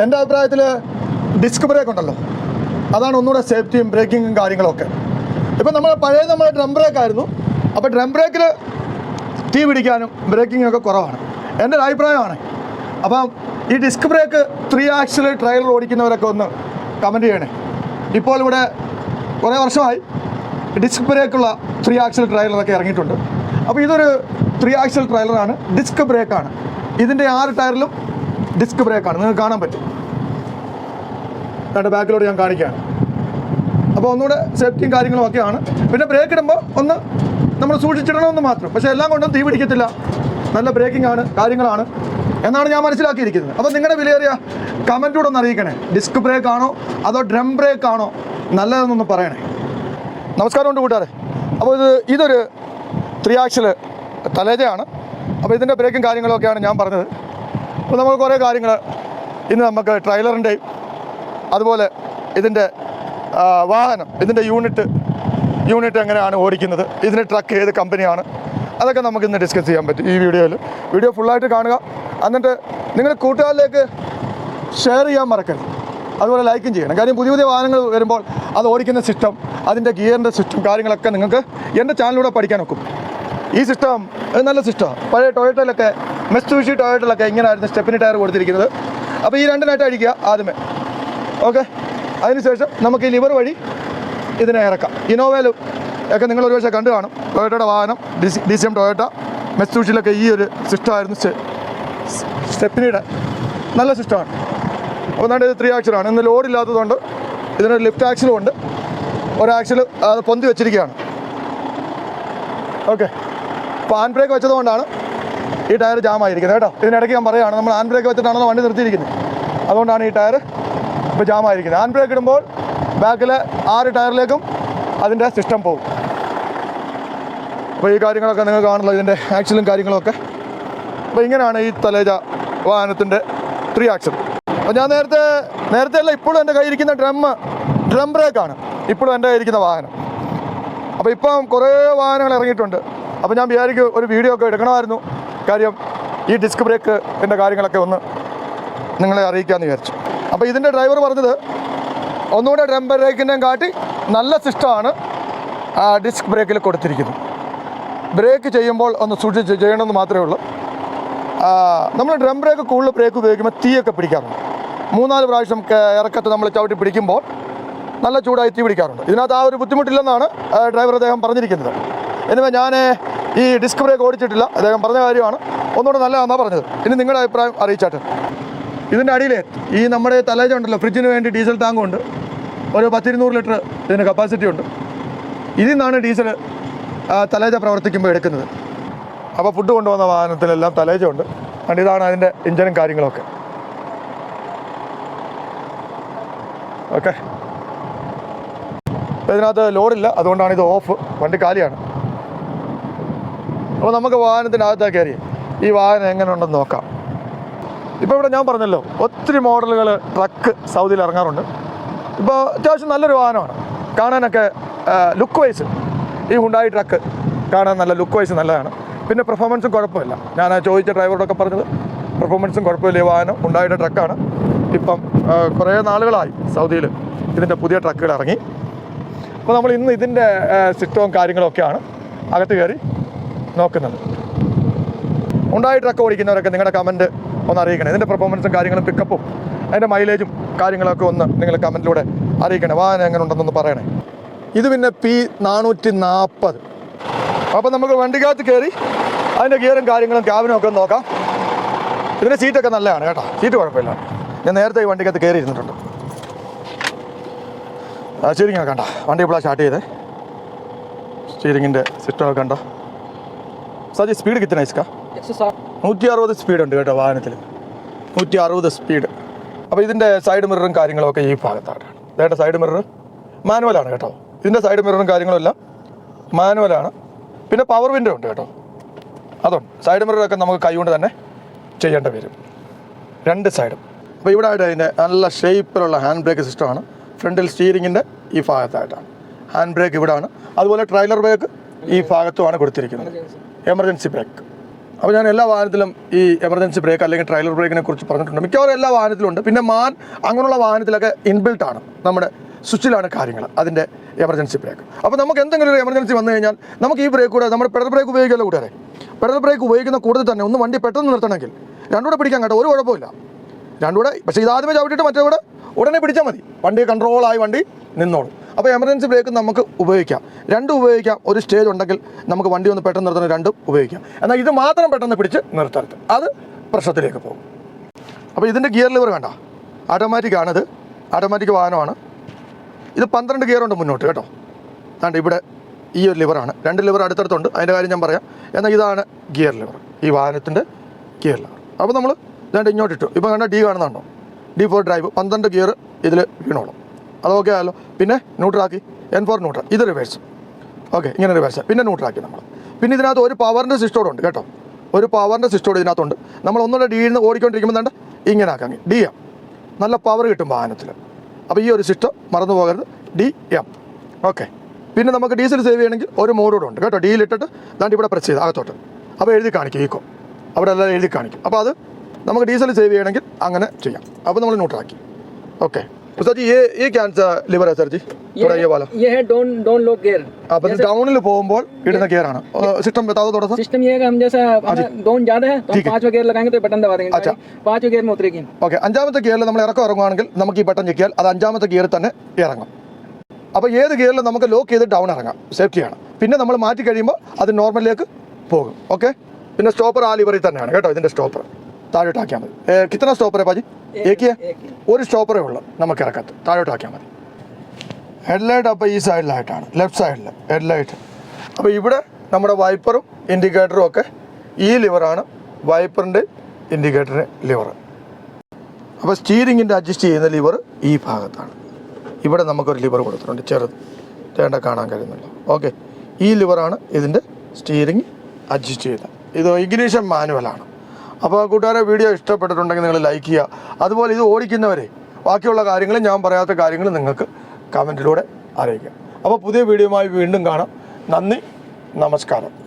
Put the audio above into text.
എന്റെ അഭിപ്രായത്തിൽ disc brake ഉണ്ടല്ലോ. അതാണ് ഒന്നുകൂടെ സേഫ്റ്റിയും ബ്രേക്കിങ്ങും കാര്യങ്ങളൊക്കെ. ഇപ്പം നമ്മൾ പഴയ നമ്മൾ ഡ്രം ബ്രേക്ക് ആയിരുന്നു. അപ്പോൾ ഡ്രം ബ്രേക്കിൽ തീ പിടിക്കാനും ബ്രേക്കിങ്ങും ഒക്കെ കുറവാണ്. എന്റെ ഒരു അഭിപ്രായമാണ്. അപ്പം ഈ disc brake three axle trailer ഓടിക്കുന്നവരൊക്കെ ഒന്ന് കമന്റ് ചെയ്യണേ. ഇപ്പോൾ ഇവിടെ കുറേ വർഷമായി ഡിസ്ക് ബ്രേക്കുള്ള ത്രീ ആക്സിൽ ട്രയലറൊക്കെ ഇറങ്ങിയിട്ടുണ്ട്. അപ്പോൾ ഇതൊരു ത്രീ ആക്സിൽ ട്രയലറാണ് ഡിസ്ക് ബ്രേക്കാണ്. ഇതിന്റെ ആറ് ടയറിലും ഡിസ്ക് ബ്രേക്കാണ്. നിങ്ങൾക്ക് കാണാൻ പറ്റും. രണ്ട് ബാക്കിലോട്ട് ഞാൻ കാണിക്കാം. അപ്പോൾ ഒന്നുകൂടെ സേഫ്റ്റിയും കാര്യങ്ങളും ഒക്കെയാണ്. പിന്നെ ബ്രേക്ക് ഇടുമ്പോൾ ഒന്ന് നമ്മൾ സൂക്ഷിച്ചിടണമെന്ന് മാത്രം. പക്ഷേ എല്ലാം കൊണ്ടും തീ പിടിക്കത്തില്ല. നല്ല ബ്രേക്കിംഗ് ആണ് കാര്യങ്ങളാണ്. എന്നാണ് ഞാൻ മനസ്സിലാക്കിയിരിക്കുന്നത്. അപ്പോൾ നിങ്ങളുടെ വിലയേറിയ കമന്റൂടെ ഒന്ന് അറിയിക്കണേ. ഡിസ്ക് ബ്രേക്ക് ആണോ അതോ ഡ്രം ബ്രേക്ക് ആണോ? നല്ലതെന്നൊന്ന് പറയണേ. നമസ്കാരം നമസ്കാരമുണ്ട് കൂട്ടുകാരെ. അപ്പോൾ ഇത് ഇതൊരു ത്രീ ആക്സിൽ തലേജയാണ്. അപ്പോൾ ഇതിന്റെ ബ്രേക്കും കാര്യങ്ങളൊക്കെയാണ് ഞാൻ പറഞ്ഞത്. അപ്പോൾ നമുക്ക് കുറേ കാര്യങ്ങൾ ഇന്ന് നമുക്ക് ട്രailer-ന്റെയും അതുപോലെ ഇതിന്റെ വാഹനം ഇതിന്റെ യൂണിറ്റ് യൂണിറ്റ് എങ്ങനെയാണ് ഓടിക്കുന്നത് ഇതിന്റെ ട്രക്ക് ഏത് കമ്പനിയാണ് അതൊക്കെ നമുക്ക് ഇന്ന് ഡിസ്കസ് ചെയ്യാൻ പറ്റും ഈ വീഡിയോയിൽ. വീഡിയോ ഫുള്ളായിട്ട് കാണുക. എന്നിട്ട് നിങ്ങൾ കൂട്ടുകാരിലേക്ക് ഷെയർ ചെയ്യാൻ മറക്കരുത്. അതുപോലെ ലൈക്കും ചെയ്യണം. കാര്യം പുതിയ പുതിയ വാഹനങ്ങൾ വരുമ്പോൾ അത് ഓടിക്കുന്ന സിസ്റ്റം അതിന്റെ ഗിയറിന്റെ സിസ്റ്റം കാര്യങ്ങളൊക്കെ നിങ്ങൾക്ക് എന്റെ ചാനലിലൂടെ പഠിക്കാൻ ഒക്കും. ഈ സിസ്റ്റം നല്ല സിസ്റ്റമാണ് പഴയ ടൊയോട്ടയിലൊക്കെ മെസ്തൂഷി ടോയറ്റിലൊക്കെ ഇങ്ങനെയായിരുന്നു സ്റ്റെപ്പിന് ടയർ കൊടുത്തിരിക്കുന്നത്. അപ്പോൾ ഈ രണ്ടിനായിട്ട് അടിക്കുക ആദ്യമേ. ഓക്കെ അതിനുശേഷം നമുക്ക് ഈ ലിവർ വഴി ഇതിനെ ഇറക്കാം. ഇനോവയിലും ഒക്കെ നിങ്ങൾ ഒരു പക്ഷേ കണ്ടു കാണും. ടൊയോട്ടയുടെ വാഹനം ഡി സി എം ടൊയോട്ട മെസ്തൂഷിലൊക്കെ ഈ ഒരു സിസ്റ്റമായിരുന്നു സ്റ്റെപ്പിനിയുടെ നല്ല സിസ്റ്റമാണ് എന്നാണ്ട് ഇത് ത്രീ ആക്സിലാണ് ഇന്ന് ലോഡ് ഇല്ലാത്തതുകൊണ്ട് ഇതിനൊരു ലിഫ്റ്റ് ആക്സിലും ഉണ്ട്. ഒരു അത് പൊന്തി വെച്ചിരിക്കുകയാണ്. ഓക്കെ ഹാൻഡ് ബ്രേക്ക് വെച്ചതുകൊണ്ടാണ് ഈ ടയർ ജാം ആയിരിക്കുന്നത് കേട്ടോ. ഇതിനിടയ്ക്ക് ഞാൻ പറയുകയാണ് നമ്മൾ ആൻ ബ്രേക്ക് വെച്ചിട്ടാണ് വണ്ടി നിർത്തിയിരിക്കുന്നത്. അതുകൊണ്ടാണ് ഈ ടയർ ഇപ്പോൾ ജാം ആയിരിക്കുന്നത് ഹാൻഡ് ബ്രേക്ക് ഇടുമ്പോൾ ബാക്കിലെ ആറ് ടയറിലേക്കും അതിന്റെ സിസ്റ്റം പോകും. അപ്പോൾ ഈ കാര്യങ്ങളൊക്കെ നിങ്ങൾ കാണുന്നത് ഇതിന്റെ ആക്സിലും കാര്യങ്ങളൊക്കെ. അപ്പോൾ ഇങ്ങനെയാണ് ഈ തലേജ വാഹനത്തിന്റെ ത്രീ ആക്സിൽ അപ്പോൾ ഞാൻ നേരത്തെ നേരത്തെ അല്ല ഇപ്പോഴും എന്റെ കയ്യിരിക്കുന്ന ഡ്രം ഡ്രം ബ്രേക്കാണ് ഇപ്പോഴും എന്റെ കയ്യിരിക്കുന്ന വാഹനം. അപ്പോൾ ഇപ്പം കുറേ വാഹനങ്ങൾ ഇറങ്ങിയിട്ടുണ്ട്. അപ്പോൾ ഞാൻ വിചാരിക്കും ഒരു വീഡിയോ ഒക്കെ എടുക്കണമായിരുന്നു. കാര്യം ഈ ഡിസ്ക് ബ്രേക്ക് എന്റെ കാര്യങ്ങളൊക്കെ ഒന്ന് നിങ്ങളെ അറിയിക്കാമെന്ന് വിചാരിച്ചു. അപ്പോൾ ഇതിന്റെ ഡ്രൈവർ പറഞ്ഞത് ഒന്നുകൂടെ ഡ്രം ബ്രേക്കിന്റെയും കാട്ടി നല്ല സിസ്റ്റമാണ് ഡിസ്ക് ബ്രേക്കിൽ കൊടുത്തിരിക്കുന്നത്. ബ്രേക്ക് ചെയ്യുമ്പോൾ ഒന്ന് സൂക്ഷിച്ച് ചെയ്യണമെന്ന് മാത്രമേ ഉള്ളൂ. നമ്മൾ ഡ്രം ബ്രേക്ക് കൂടുതൽ ബ്രേക്ക് ഉപയോഗിക്കുമ്പോൾ തീയൊക്കെ പിടിക്കാറുണ്ട്. മൂന്നാൽ പ്രാവശ്യം ഇറക്കത്ത് നമ്മൾ ചവിട്ടി പിടിക്കുമ്പോൾ നല്ല ചൂടായി തീ പിടിക്കാറുണ്ട്. ഇതിനകത്ത് ആ ഒരു ബുദ്ധിമുട്ടില്ലെന്നാണ് ഡ്രൈവർ അദ്ദേഹം പറഞ്ഞിരിക്കുന്നത്. എനിവേ ഞാൻ ഈ ഡിസ്ക് ബ്രേക്ക് ഓടിച്ചിട്ടില്ല. അദ്ദേഹം പറഞ്ഞ കാര്യമാണ്. ഒന്നുകൂടെ നല്ലതാണെന്നാണ് പറഞ്ഞത്. ഇനി നിങ്ങളുടെ അഭിപ്രായം അറിയിച്ചാട്ട്. ഇതിന്റെ അടിയിൽ ഈ നമ്മുടെ തലേജ ഉണ്ടല്ലോ ഫ്രിഡ്ജിന് വേണ്ടി ഡീസൽ ടാങ്ക് ഉണ്ട്. ഒരു പത്തിരുന്നൂറ് ലിറ്റർ ഇതിന് കപ്പാസിറ്റി ഉണ്ട്. ഇതിൽ നിന്നാണ് ഡീസൽ തലേജ പ്രവർത്തിക്കുമ്പോൾ എടുക്കുന്നത്. അപ്പോൾ ഫുഡ് കൊണ്ടുവന്ന വാഹനത്തിലെല്ലാം തലേജ ഉണ്ട്. അതുകൊണ്ട് ഇതാണ് അതിന്റെ ഇഞ്ചനും കാര്യങ്ങളൊക്കെ. ഓക്കെ ഇതിനകത്ത് ലോഡില്ല അതുകൊണ്ടാണ് ഇത് ഓഫ് വണ്ടി കാലിയാണ്. അപ്പോൾ നമുക്ക് വാഹനത്തിനകത്തേക്ക് കയറി. ഈ വാഹനം എങ്ങനെ ഉണ്ടെന്ന് നോക്കാം. ഇപ്പോൾ ഇവിടെ ഞാൻ പറഞ്ഞല്ലോ ഒത്തിരി മോഡലുകൾ ട്രക്ക് സൗദിയിൽ ഇറങ്ങാറുണ്ട്. ഇപ്പോൾ അത്യാവശ്യം നല്ലൊരു വാഹനമാണ്. കാണാനൊക്കെ ലുക്ക് വൈസ് ഈ ഹുണ്ടായി ട്രക്ക് കാണാൻ നല്ല ലുക്ക് വൈസ് നല്ലതാണ്. പിന്നെ പെർഫോമൻസും കുഴപ്പമില്ല. ഞാൻ ചോദിച്ച ഡ്രൈവറോടൊക്കെ പറഞ്ഞത് പെർഫോമൻസും കുഴപ്പമില്ല ഈ വാഹനം. ഉണ്ടായിട്ട് ട്രക്കാണ് ഇപ്പം കുറേ നാളുകളായി സൗദിയിൽ ഇതിന്റെ പുതിയ ട്രക്കുകൾ ഇറങ്ങി. അപ്പോൾ നമ്മൾ ഇന്ന് ഇതിന്റെ സിസ്റ്റവും കാര്യങ്ങളൊക്കെയാണ്. അകത്ത് കയറി നോക്കുന്നത് ഉണ്ടായി ട്രക്ക് ഓടിക്കുന്നവരൊക്കെ നിങ്ങളുടെ കമന്റ് ഒന്ന് അറിയിക്കണം. ഇതിന്റെ പെർഫോമൻസും കാര്യങ്ങളും പിക്കപ്പും അതിന്റെ മൈലേജും കാര്യങ്ങളൊക്കെ ഒന്ന് നിങ്ങൾ കമന്റിലൂടെ അറിയിക്കണം. വാഹനം എങ്ങനെ ഉണ്ടെന്നൊന്ന് പറയണേ. ഇത് പിന്നെ പി നാനൂറ്റി നാൽപ്പത് അപ്പോൾ നമുക്ക് വണ്ടിക്കകത്ത് കയറി അതിന്റെ ഗിയറും കാര്യങ്ങളും ക്യാബിനും ഒക്കെ നോക്കാം. ഇതിന്റെ സീറ്റൊക്കെ നല്ലതാണ് കേട്ടോ. സീറ്റ് കുഴപ്പമില്ല. ഞാൻ നേരത്തെ ഈ വണ്ടിക്കകത്ത് കയറി ഇരുന്നിട്ടുണ്ട് ആ കണ്ട? വണ്ടി ഇപ്പോഴാണ് സ്റ്റാർട്ട് ചെയ്തേ. സ്റ്റീരിങ്ങിന്റെ സിസ്റ്റമൊക്കെ കണ്ടോ? സജി സ്പീഡ് കിട്ടണ ഇസ്ക നൂറ്റി അറുപത് സ്പീഡ് ഉണ്ട് കേട്ടോ വാഹനത്തിൽ നൂറ്റി അറുപത് സ്പീഡ് അപ്പോൾ ഇതിന്റെ സൈഡ് മിററും കാര്യങ്ങളൊക്കെ ഈ ഭാഗത്താണ്. ഇതേട്ട സൈഡ് മിറർ മാനുവലാണ് കേട്ടോ. ഇതിന്റെ സൈഡ് മിററും കാര്യങ്ങളും എല്ലാം മാനുവലാണ് പിന്നെ പവർ വിൻഡോ ഉണ്ട് കേട്ടോ. അതുണ്ട്. സൈഡ് മിററൊക്കെ നമുക്ക് കൈകൊണ്ട് തന്നെ ചെയ്യേണ്ടി വരും. രണ്ട് സൈഡും അപ്പോൾ ഇവിടെ ആയിട്ട് അതിന്റെ നല്ല ഷേപ്പിലുള്ള ഹാൻഡ് ബ്രേക്ക് സിസ്റ്റമാണ് ഫ്രണ്ടിൽ സ്റ്റീരിങ്ങിന്റെ ഈ ഭാഗത്തായിട്ടാണ്. ഹാൻഡ് ബ്രേക്ക് ഇവിടാണ്. അതുപോലെ ട്രൈലർ ബ്രേക്ക് ഈ ഭാഗത്തുമാണ് കൊടുത്തിരിക്കുന്നത്. എമർജൻസി ബ്രേക്ക് അപ്പോൾ ഞാൻ എല്ലാ വാഹനത്തിലും ഈ എമർജൻസി ബ്രേക്ക് അല്ലെങ്കിൽ ട്രailer ബ്രേക്കിനെ കുറിച്ച് പറഞ്ഞിട്ടുണ്ട്. മിക്കവാറും എല്ലാ വാഹനത്തിലും ഉണ്ട്. പിന്നെ മാൻ അങ്ങനെയുള്ള വാഹനത്തിലൊക്കെ ഇൻബിൽട്ട് ആണ്. നമ്മുടെ സ്വിച്ചിലാണ് കാര്യങ്ങൾ. അതിന്റെ എമർജൻസി ബ്രേക്ക് അപ്പോൾ നമുക്ക് എന്തെങ്കിലും ഒരു എമർജൻസി വന്നു കഴിഞ്ഞാൽ നമുക്ക് ഈ ബ്രേക്ക് കൂടെ നമ്മുടെ പെഡൽ ബ്രേക്ക് ഉപയോഗിക്കുമല്ലോ കൂട്ടുകാരെ. പെഡൽ ബ്രേക്ക് ഉപയോഗിക്കുന്ന കൂടുതൽ തന്നെ ഒന്ന് വണ്ടി പെട്ടെന്ന് നിർത്തണമെങ്കിൽ രണ്ടുകൂടെ പിടിക്കാൻ കേട്ടോ ഒരു കുഴപ്പമില്ല. രണ്ടുകൂടെ പക്ഷേ ഇതാദ്യമേ ചവിട്ടിയിട്ട് മറ്റേ കൂടെ ഉടനെ പിടിച്ചാൽ മതി. വണ്ടി കൺട്രോളായി വണ്ടി നിന്നോളും. അപ്പോൾ എമർജൻസി ബ്രേക്ക് നമുക്ക് ഉപയോഗിക്കാം. രണ്ടും ഉപയോഗിക്കാം. ഒരു സ്റ്റേജ് ഉണ്ടെങ്കിൽ നമുക്ക് വണ്ടി ഒന്ന് പെട്ടെന്ന് നിർത്തണം രണ്ടും ഉപയോഗിക്കാം. എന്നാൽ ഇത് മാത്രം പെട്ടെന്ന് പിടിച്ച് നിർത്തരുത് അത് പ്രശ്നത്തിലേക്ക് പോകും. അപ്പോൾ ഇതിന്റെ ഗിയർ ലിവർ വേണ്ട. ഓട്ടോമാറ്റിക് ആണിത് ഓട്ടോമാറ്റിക് വാഹനമാണ്. ഇത് പന്ത്രണ്ട് ഗിയർ ഉണ്ട് മുന്നോട്ട് കേട്ടോ. അതുകൊണ്ട് ഇവിടെ ഈ ഒരു ലിവറാണ് രണ്ട് ലിവർ അടുത്തടുത്തുണ്ട്. അതിന്റെ കാര്യം ഞാൻ പറയാം. എന്നാൽ ഇതാണ് ഗിയർ ലിവർ ഈ വാഹനത്തിന്റെ ഗിയർ ലിവർ അപ്പോൾ നമ്മൾ ഇതാണ്ട് ഇങ്ങോട്ട് ഇട്ടു. ഇപ്പോൾ കണ്ട ഡി കാണുന്നുണ്ടോ? ഡി ഫോർ ഡ്രൈവ് പന്ത്രണ്ട് ഗിയർ ഇതിൽ വീണോളും. അത് ഓക്കെ ആയല്ലോ. പിന്നെ ന്യൂട്രാക്കി എൻ ഫോർ ന്യൂട്രൽ ഇത് റിവേഴ്സ് ഓക്കെ ഇങ്ങനെ റിവേഴ്സ് പിന്നെ ന്യൂട്രാക്കി നമ്മൾ. പിന്നെ ഇതിനകത്ത് ഒരു പവറിന്റെ സിസ്റ്റോട് ഉണ്ട് കേട്ടോ. ഒരു പവറിന്റെ സിസ്റ്റോട് ഇതിനകത്തുണ്ട്. നമ്മൾ ഒന്നുകൂടെ ഡിയിൽ നിന്ന് ഓടിക്കൊണ്ടിരിക്കുമ്പോൾ തന്നെ ഇങ്ങനെ ആക്കാം. ഡി എം നല്ല പവർ കിട്ടും വാഹനത്തിൽ അപ്പോൾ ഈ ഒരു സിസ്റ്റം മറന്നു പോകരുത്. ഡി എം ഓക്കെ പിന്നെ നമുക്ക് ഡീസൽ സേവ് ചെയ്യണമെങ്കിൽ ഒരു മോഡോഡ് ഉണ്ട് കേട്ടോ. ഡിയിൽ ഇട്ടിട്ട് ദാണ്ട് ഇവിടെ പ്രസ് ചെയ്ത് അകത്തോട്ട്. അപ്പോൾ എഴുതി കാണിക്കും ഈക്കോ അവിടെ എല്ലാം എഴുതി കാണിക്കും. അപ്പോൾ അത് നമുക്ക് ഡീസൽ സേവ് ചെയ്യണമെങ്കിൽ അങ്ങനെ ചെയ്യാം. അപ്പോൾ നമ്മൾ ന്യൂട്രാക്കി ഓക്കെ सर जी ये ये क्या सा लिवर है सर जी थोड़ा ये वाला ये है डोन डोन लो गेयर അപ്പം ഡൗണിൽ പോകുമ്പോൾ ഇടുന്ന ഗിയർ ആണ് സിസ്റ്റം बताओ थोड़ा सा सिस्टम ये है कि हम जैसा हमें डोन ज्यादा है तो हम ठीक है। पांचवा गेयर लगाएंगे तो ये बटन दबा देंगे अच्छा। गाड़ी पांचवे गेयर में उतरेगी ഓക്കെ അഞ്ചാമത്തെ ഗിയറിൽ നമ്മൾ ഇറക്കം ഇറങ്ങുവാണെങ്കിൽ നമുക്ക് ഈ ബട്ടൺ ഞെക്കിയാൽ അത് അഞ്ചാമത്തെ ഗിയറിൽ തന്നെ ഇറങ്ങും അപ്പോൾ ഏത് ഗിയറിൽ നമുക്ക് ലോക്ക് ചെയ്ത് ഡൗൺ ഇറങ്ങാം സേഫ്റ്റിയാണ് പിന്നെ നമ്മൾ മാറ്റി കഴിയുമ്പോൾ അത് നോർമലിലേക്ക് പോകും ഓക്കെ പിന്നെ സ്റ്റോപ്പർ ആ ലിവറിൽ തന്നെയാണ് കേട്ടോ ഇതിൻ്റെ സ്റ്റോപ്പർ താഴോട്ടാക്കിയാൽ മതി. കിത്തന സ്റ്റോപ്പറേ പാജി? ഏക്കിയ ഒരു സ്റ്റോപ്പറേ ഉള്ളൂ. നമുക്ക് ഇറക്കത്ത് താഴോട്ടാക്കിയാൽ മതി. ഹെഡ്ലൈറ്റ് അപ്പോൾ ഈ സൈഡിലായിട്ടാണ് ലെഫ്റ്റ് സൈഡിൽ ഹെഡ്ലൈറ്റ് അപ്പോൾ ഇവിടെ നമ്മുടെ വൈപ്പറും ഇൻഡിക്കേറ്ററും ഒക്കെ ഈ ലിവറാണ് വൈപ്പറിന്റെ ഇൻഡിക്കേറ്ററിന് ലിവർ അപ്പോൾ സ്റ്റീരിങ്ങിന്റെ അഡ്ജസ്റ്റ് ചെയ്യുന്ന ലിവർ ഈ ഭാഗത്താണ്. ഇവിടെ നമുക്കൊരു ലിവർ കൊടുത്തിട്ടുണ്ട്. ചെറുത്. തേണ്ട കാണാൻ കഴിയുന്നില്ല ഓക്കെ ഈ ലിവറാണ് ഇതിന്റെ സ്റ്റീരിങ് അഡ്ജസ്റ്റ് ചെയ്യുന്നത് ഇത് ഇഗ്നീഷൻ മാനുവലാണ് അപ്പോൾ കൂട്ടുകാരെ വീഡിയോ ഇഷ്ടപ്പെട്ടിട്ടുണ്ടെങ്കിൽ നിങ്ങൾ ലൈക്ക് ചെയ്യുക. അതുപോലെ ഇത് ഓടിക്കുന്നവരെ ബാക്കിയുള്ള കാര്യങ്ങളും ഞാൻ പറയാത്ത കാര്യങ്ങൾ നിങ്ങൾക്ക് കമന്റിലൂടെ അറിയിക്കാം. അപ്പോൾ പുതിയ വീഡിയോയുമായി വീണ്ടും കാണാം. നന്ദി നമസ്കാരം.